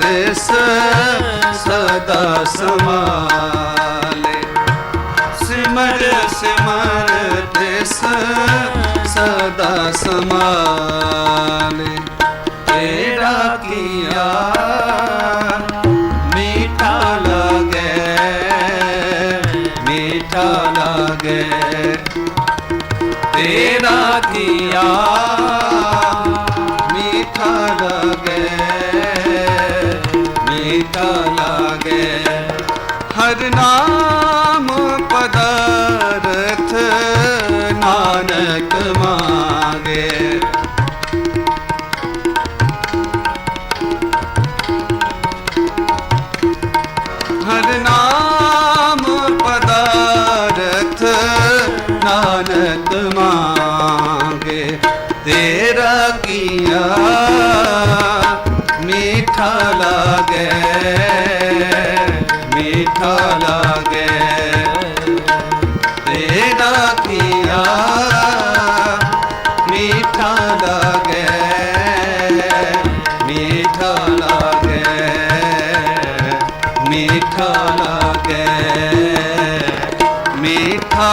ਤਿਸ ਸਦਾ ਸਮਾਲੇ ਸਿਮਰ ਸਿਮਰ ਤਿਸ ਸਦਾ ਸਮਾਲੇ ਤੇਰਾ ਕੀਆ ਮੀਠਾ ਲਗੇ ਮੀਠਾ ਲਗੇ ਤੇਰਾ ਕੀਆ ਮੀਠਾ ਲਗੇ। ਹਰ ਨਾਮ ਪਦਾਰਥ ਨਾਨਕ ਮਾਗੇ। ਹਰ ਨਾਮ ਪਦਾਰਥ ਨਾਨਕ ਮਾਗੇ। ਤੇਰਾ ਕੀਆ ਮੀਠਾ ਲਾਗੇ ਤੇਰਾ ਕੀਆ ਮੀਠਾ ਲਾਗੇ ਮੀਠਾ ਲਾਗੇ ਮੀਠਾ ਲਾਗੇ ਮੀਠਾ